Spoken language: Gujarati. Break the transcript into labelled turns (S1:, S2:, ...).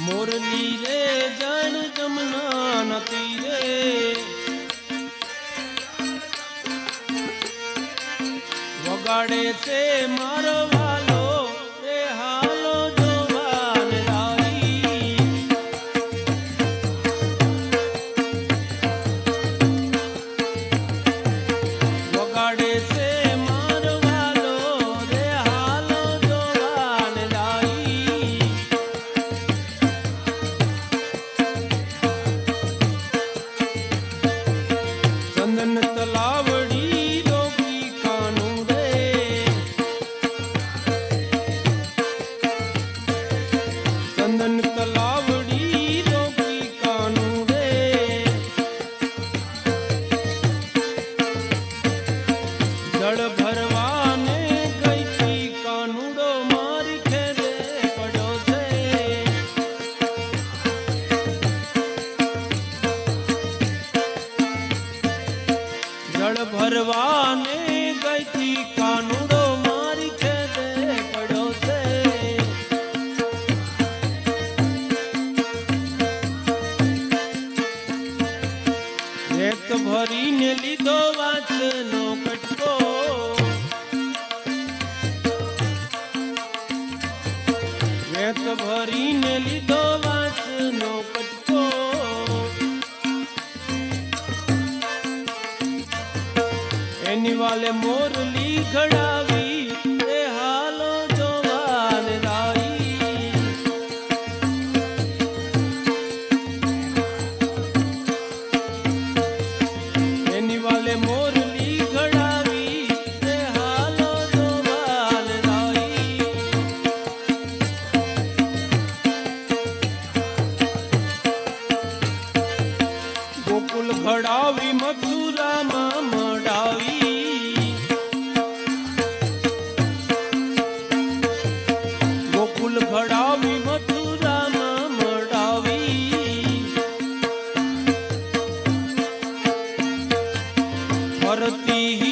S1: મોરલી રે જન જમના નતી રે. વગાડે છે મારો ચંદન તલાવડી રોકી કાનું રે જળ ભરવાને ગઈ કાનુડો મારી ખેરે જળ ભરવાને ભરીને લીધો વાંચનો કટકો. રેત ભરીને લીધો વાંચનો કટકો. એની વાલે મોરલી ઘડાવી ફૂલ ખડાવી મથુરામાં મડાવી. ગોકુલ ખડાવી મથુરામાં મડાવી. ફરતી